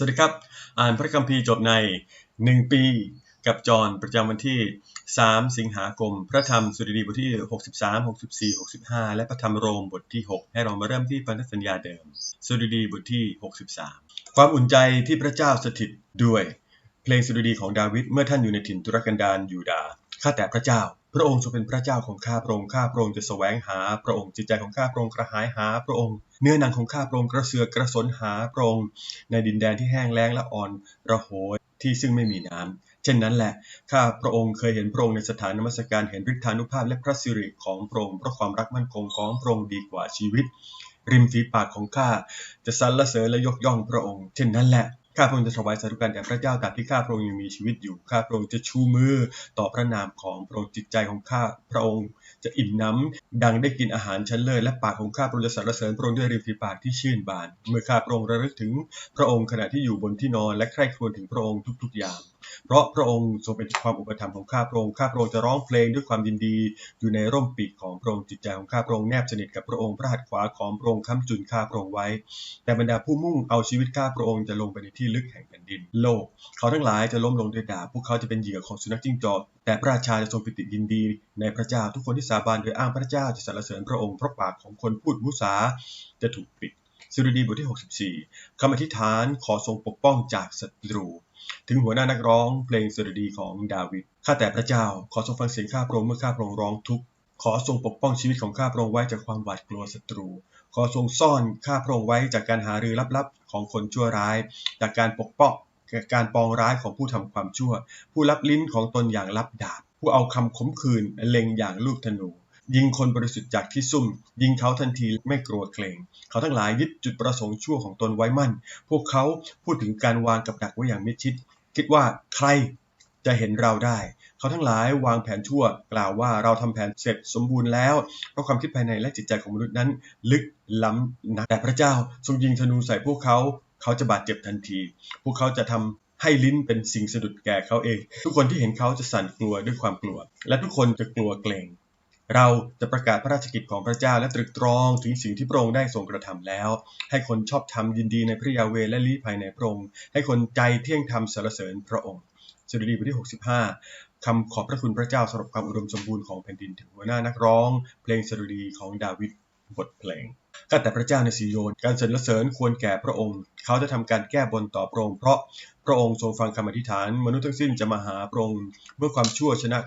สวัสดีครับ อ่านพระคัมภีร์จบใน 1 ปีกับจอนประจำวันที่ 3 สิงหาคม พระธรรมสุดีบทที่ 63 64 65 และพระธรรมโรมบทที่ 6 ให้เรามาเริ่มที่พันธสัญญาเดิม สุดีบทที่ 63 ความอุ่นใจที่พระเจ้าสถิตด้วย เพลงสุดีของดาวิดเมื่อท่านอยู่ในถิ่นทุรกันดารยูดาห์ ข้าแต่พระเจ้า พระองค์ทรงเป็นพระเจ้าของข้าพระองค์ข้าพระองค์จะแสวงหาพระองค์จิตใจของข้าพระองค์กระหายหาพระองค์เนื้อหนังของข้าพระองค์กระเสือกกระสนหาพระองค์ในดินแดนที่แห้งแล้งและอ่อนระโหยที่ซึ่งไม่มีน้ำเช่นนั้นแหละ ข้าพระองค์เคยเห็นพระองค์ในสถานนมัสการเห็นฤทธานุภาพและพระสิริของพระองค์เพราะความรักมั่นคงของพระองค์ดีกว่าชีวิต ริมฝีปากของข้าจะสรรเสริญและยกย่องพระองค์ เช่นนั้นแหละ ข้าพระองค์จะถวายสาธุการแด่พระเจ้าตราบที่ข้าพระองค์ยังมีชีวิตอยู่ ข้าพระองค์จะชูมือต่อพระนามของพระองค์จิตใจของข้าพระองค์จะอิ่มน้ำดังได้กินอาหารชั้นเลิศและปากของข้าพระองค์จะสรรเสริญพระองค์ด้วยริมฝีปากที่ชื่นบาน เมื่อข้าพระองค์ระลึกถึงพระองค์ขณะที่อยู่บนที่นอนและใคร่ครวญถึงพระองค์ทุกๆอย่างเพราะพระองค์ทรงเป็นความอุปถัมภ์ของข้าพระองค์ ข้าพระองค์จะร้องเพลงด้วยความยินดี อยู่ในร่มปีกของพระองค์จิตใจของข้าพระองค์แนบสนิทกับพระองค์พระหัตถ์ขวาของพระองค์ค้ำจุนข้าพระองค์ไว้ แต่บรรดาผู้มุ่งเอาชีวิตข้าพระองค์จะลงไปในที่ลึกแห่งแผ่นดินโลก เขาทั้งหลายจะล้มลงด้วยดาบพวกเขาจะเป็นเหยื่อของสุนัขจิ้งจอกแต่พระราชาจะทรงปิติยินดี ในพระเจ้าทุกคนที่สาบานโดยอ้างพระเจ้าจะสรรเสริญพระองค์เพราะปากของคนพูดมุสาจะถูกปิดสุดีบทที่ 64คำอธิษฐานขอทรงปกป้องจากศัตรู ถึงหัวหน้านักร้องเพลงสดุดีของดาวิด ข้าแต่พระเจ้า ขอทรงฟังเสียงข้าพระองค์เมื่อข้าพระองค์ร้องทุกข์ ขอทรงปกป้องชีวิตของข้าพระองค์ไว้จากความหวาดกลัวศัตรู ขอทรงซ่อนข้าพระองค์ไว้จากการหารือลับๆ ของคนชั่วร้าย จากการปกป้องการปองร้ายของผู้ทำความชั่ว ผู้ลับลิ้นของตนอย่างลับดาบ ผู้เอาคำขมขื่นเล็งอย่างลูกธนู ยิงคนบริสุทธิ์จากที่ซุ่ม ยิงเขาทันทีไม่กลัวเกรง เขาทั้งหลายยึดจุดประสงค์ชั่วของตนไว้มั่น พวกเขาพูดถึงการวางกับดักไว้อย่างมิดชิด คิดว่าใครจะเห็นเราได้ เขาทั้งหลายวางแผนชั่ว กล่าวว่าเราทำแผนเสร็จสมบูรณ์แล้ว เพราะความคิดภายในและจิตใจของมนุษย์นั้น ลึกล้ำนัก แต่พระเจ้าทรงยิงธนูใส่พวกเขา เขาจะบาดเจ็บทันที พวกเขาจะทำให้ลิ้นเป็นสิ่งสะดุดแก่เขาเอง ทุกคนที่เห็นเขาจะสั่นกลัวด้วยความกลัว และทุกคนจะกลัวเกรง เราจะประกาศพระราชกิจของพระเจ้าและตรึกตรองถึงสิ่งที่พระองค์ได้ทรงกระทำแล้ว ให้คนชอบธรรมยินดีในพระยาเวและลี้ภัยในพระองค์ให้คนใจเที่ยงธรรมสรรเสริญพระองค์สดุดีบทที่ 65 คำขอบพระคุณพระเจ้าสำหรับความอุดมสมบูรณ์ของแผ่นดินถึงหัวหน้านักร้อง เพลงสดุดีของดาวิดบทเพลงข้าแต่พระเจ้าในสิโยน การสรรเสริญควรแก่พระองค์ เขาจะทำการแก้บนต่อพระองค์เพราะพระองค์ทรงฟังคำอธิษฐาน มนุษย์ทั้งสิ้นจะมาหาพระองค์เมื่อความชั่วชนะ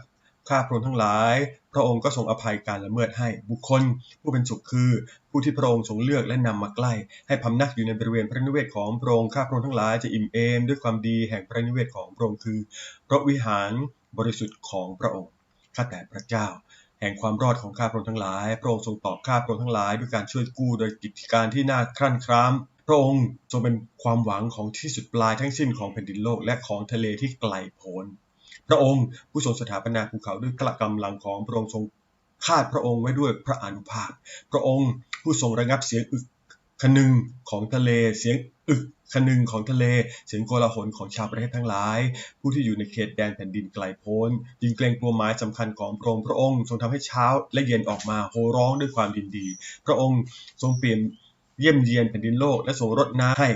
ข้าพระองค์ทั้งหลาย พระองค์ก็ทรงอภัยการละเมิดให้ บุคคล ผู้เป็นสุขคือ ผู้ที่พระองค์ทรงเลือกและนำมาใกล้ ให้พำนักอยู่ในบริเวณพระนิเวศของพระองค์ข้าพระองค์ทั้งหลายจะอิ่มเอมด้วยความดีแห่งพระนิเวศของพระองค์คือ พระวิหารบริสุทธิ์ของพระองค์ข้าแต่พระเจ้า แห่งความรอดของข้าพระองค์ทั้งหลาย พระองค์ทรงตอบข้าพระองค์ทั้งหลายด้วยการช่วยกู้โดยกิจการที่น่าครั่นคร้ามพระองค์ทรงเป็นความหวังของที่สุดปลายทั้งสิ้นของแผ่นดินโลกและของทะเลที่ไกลโพ้น ระองค์ผู้ทรงสถาปนาภูเขาด้วยกระกำลังของพระองค์ทรงคาดพระองค์ไว้ด้วยพระอนุภาพ พระองค์ผู้ทรงระงับเสียงอึกคนึงของทะเลเสียงอึกคนึงของทะเล เสียงโกลาหลของชาวประเทศทั้งหลาย ผู้ที่อยู่ในเขตแดนแผ่นดินไกลโพ้นยิงเกรงกลัวหมายสำคัญของพระองค์พระองค์ทรงทำให้เช้าและเย็นออกมาโห่ร้องด้วยความยินดี พระองค์ทรงเปลี่ยนเยี่ยมเยียนแผ่นดินโลกและทรงรดน้ำให้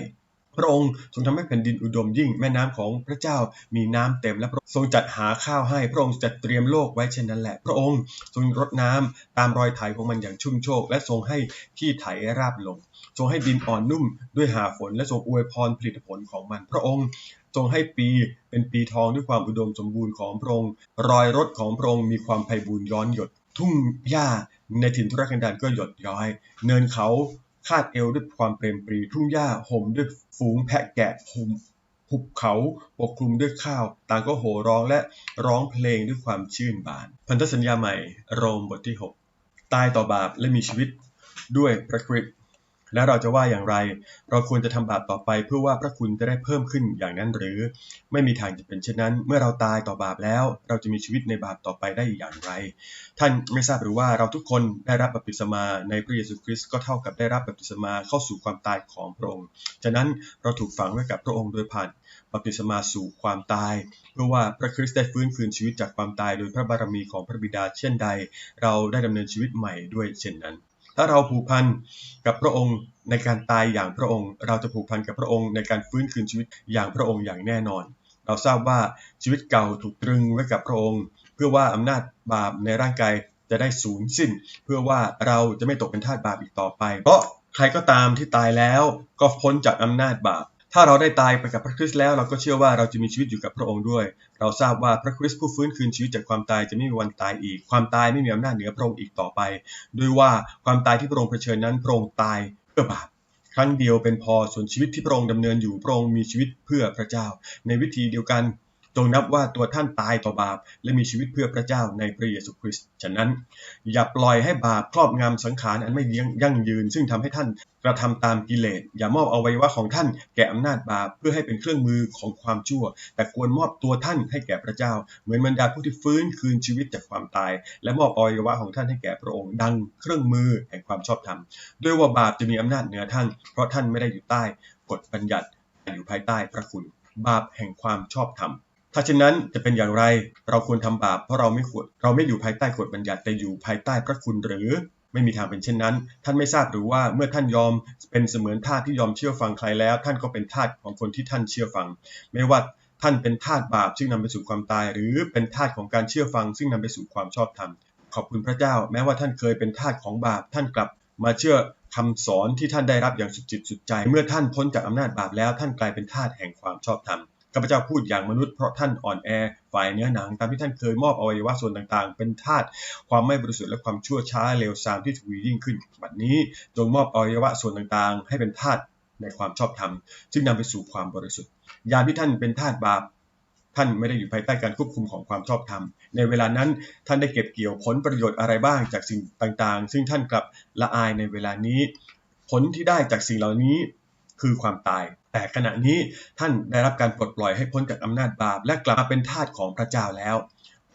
พระองค์ทรงทำให้แผ่นดินอุดมยิ่งแม่น้ำของพระเจ้ามีน้ำเต็มและพระทรงจัดหาข้าวให้พระองค์จัดเตรียมโลกไว้เช่นนั้นแหละ พระองค์ทรงรดน้ำตามรอยไถของมันอย่างชุ่มโชก และทรงให้ที่ไถราบลง ทรงให้ดินอ่อนนุ่มด้วยหาฝนและทรงอวยพรผลิตผลของมัน พระองค์ทรงให้ปีเป็นปีทองด้วยความอุดมสมบูรณ์ของพระองค์รอยรถของพระองค์มีความไพบูรย้อนหยด ทุ่งหญ้าในถิ่นทุรกันดารก็หยดย้อย เนินเขา คาดเอวด้วยความเปรมปรีทุ่งหญ้าห่มด้วยฝูงแพะแกะหุมหุบเขาปกคลุมด้วยข้าว ต่างก็โห่ร้องและร้องเพลงด้วยความชื่นบาน พันธสัญญาใหม่ โรมบทที่ 6 ตายต่อบาปและมีชีวิตด้วยพระคริสต์ และเราจะว่าอย่างไร เราควรจะทำบาปต่อไปเพื่อว่าพระคุณจะได้เพิ่มขึ้นอย่างนั้นหรือ ไม่มีทางจะเป็นเช่นนั้น เมื่อเราตายต่อบาปแล้ว เราจะมีชีวิตในบาปต่อไปได้อย่างไร ท่านไม่ทราบหรือว่าเราทุกคนได้รับบัพติศมาในพระเยซูคริสต์ก็เท่ากับได้รับบัพติศมาเข้าสู่ความตายของพระองค์ ฉะนั้นเราถูกฝังไว้กับพระองค์โดยผ่านบัพติศมาสู่ความตาย เพื่อว่าพระคริสต์ได้ฟื้นคืนชีวิตจากความตายโดยพระบารมีของพระบิดาเช่นใด เราได้ดำเนินชีวิตใหม่ด้วยเช่นนั้น ถ้าเราผูกพันกับพระองค์ในการตายอย่างพระองค์ เราจะผูกพันกับพระองค์ในการฟื้นคืนชีวิตอย่างพระองค์อย่างแน่นอน เราทราบว่าชีวิตเก่าถูกตรึงไว้กับพระองค์ เพื่อว่าอำนาจบาปในร่างกายจะได้สูญสิ้น เพื่อว่าเราจะไม่ตกเป็นทาสบาปอีกต่อไป เพราะใครก็ตามที่ตายแล้วก็พ้นจากอำนาจบาป ถ้าเราได้ตายไปกับพระคริสต์แล้วเราก็เชื่อว่าเราจะมีชีวิตอยู่กับพระองค์ด้วย เราทราบว่าพระคริสต์ผู้ฟื้นคืนชีวิตจากความตายจะไม่มีวันตายอีก ความตายไม่มีอำนาจเหนือพระองค์อีกต่อไป ด้วยว่าความตายที่พระองค์เผชิญนั้นพระองค์ตายเพื่อบาปครั้งเดียวเป็นพอส่วนชีวิตที่พระองค์ดำเนินอยู่พระองค์มีชีวิตเพื่อพระเจ้า ในวิธีเดียวกัน จงนับว่าตัวท่านตายต่อบาป และมีชีวิตเพื่อพระเจ้าในพระเยซูคริสต์ ฉะนั้น อย่าปล่อยให้บาปครอบงำสังขารอันไม่ยั่งยืน ซึ่งทำให้ท่านกระทำตามกิเลส อย่ามอบอวัยวะของท่านแก่อำนาจบาปเพื่อให้เป็นเครื่องมือของความชั่ว แต่ควรมอบตัวท่านให้แก่พระเจ้า เหมือนบรรดาผู้ที่ฟื้นคืนชีวิตจากความตาย และมอบอวัยวะของท่านให้แก่พระองค์ดังเครื่องมือแห่งความชอบธรรม ด้วยว่าบาปจะมีอำนาจเหนือท่าน เพราะท่านไม่ได้อยู่ใต้กฎบัญญัติแต่อยู่ภายใต้พระคุณ บาปแห่งความชอบธรรม ถ้าเช่นนั้นจะเป็นอย่างไร เราควรทำบาปเพราะเราไม่ควรเราไม่อยู่ภายใต้กฎบัญญัติแต่อยู่ภายใต้พระคุณหรือ ไม่มีทางเป็นเช่นนั้น ท่านไม่ทราบหรือว่าเมื่อท่านยอมเป็นเสมือนทาสที่ยอมเชื่อฟังใครแล้ว ท่านก็เป็นทาสของคนที่ท่านเชื่อฟัง ไม่ว่าท่านเป็นทาสบาปซึ่งนำไปสู่ความตาย หรือเป็นทาสของการเชื่อฟัง ซึ่งนำไปสู่ความชอบธรรมขอบคุณพระเจ้า แม้ว่าท่านเคยเป็นทาสของบาป ท่านกลับมาเชื่อคำสอนที่ท่านได้รับอย่างสุดจิตสุดใจ เมื่อท่านพ้นจากอำนาจบาปแล้วท่านกลายเป็นทาสแห่งความชอบธรรม ข้าพเจ้าพูดอย่างมนุษย์เพราะท่านอ่อนแอฝ่ายเนื้อหนังตามที่ท่านเคยมอบอวัยวะส่วนต่างๆ เป็นทาสความไม่บริสุทธิ์และความชั่วช้าเลวทรามที่ทวียิ่งขึ้นบัดนี้จงมอบอวัยวะส่วนต่างๆ ให้เป็นทาสในความชอบธรรมซึ่งนำไปสู่ความบริสุทธิ์ ยามที่ท่านเป็นทาสบาปท่านไม่ได้อยู่ภายใต้การควบคุมของความชอบธรรม ในเวลานั้นท่านได้เก็บเกี่ยวผลประโยชน์อะไรบ้างจากสิ่งต่างๆ ซึ่งท่านกลับละอายในเวลานี้ ผลที่ได้จากสิ่งเหล่านี้ คือความตาย แต่ขณะนี้ท่านได้รับการปลดปล่อยให้พ้นจากอำนาจบาป และกลับมาเป็นทาสของพระเจ้าแล้ว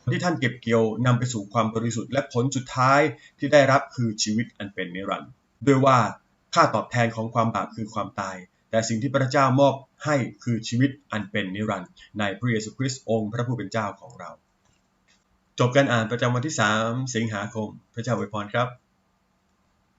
ผลที่ท่านเก็บเกี่ยวนำไปสู่ความบริสุทธิ์และผลสุดท้ายที่ได้รับคือชีวิตอันเป็นนิรันดร์ด้วยว่าค่าตอบแทนของความบาปคือความตาย แต่สิ่งที่พระเจ้ามอบให้คือชีวิตอันเป็นนิรันดร์ในพระเยซูคริสต์องค์พระผู้เป็นเจ้าของเรา จบการอ่านประจำวันที่ 3 สิงหาคม พระเจ้าอวยพรครับ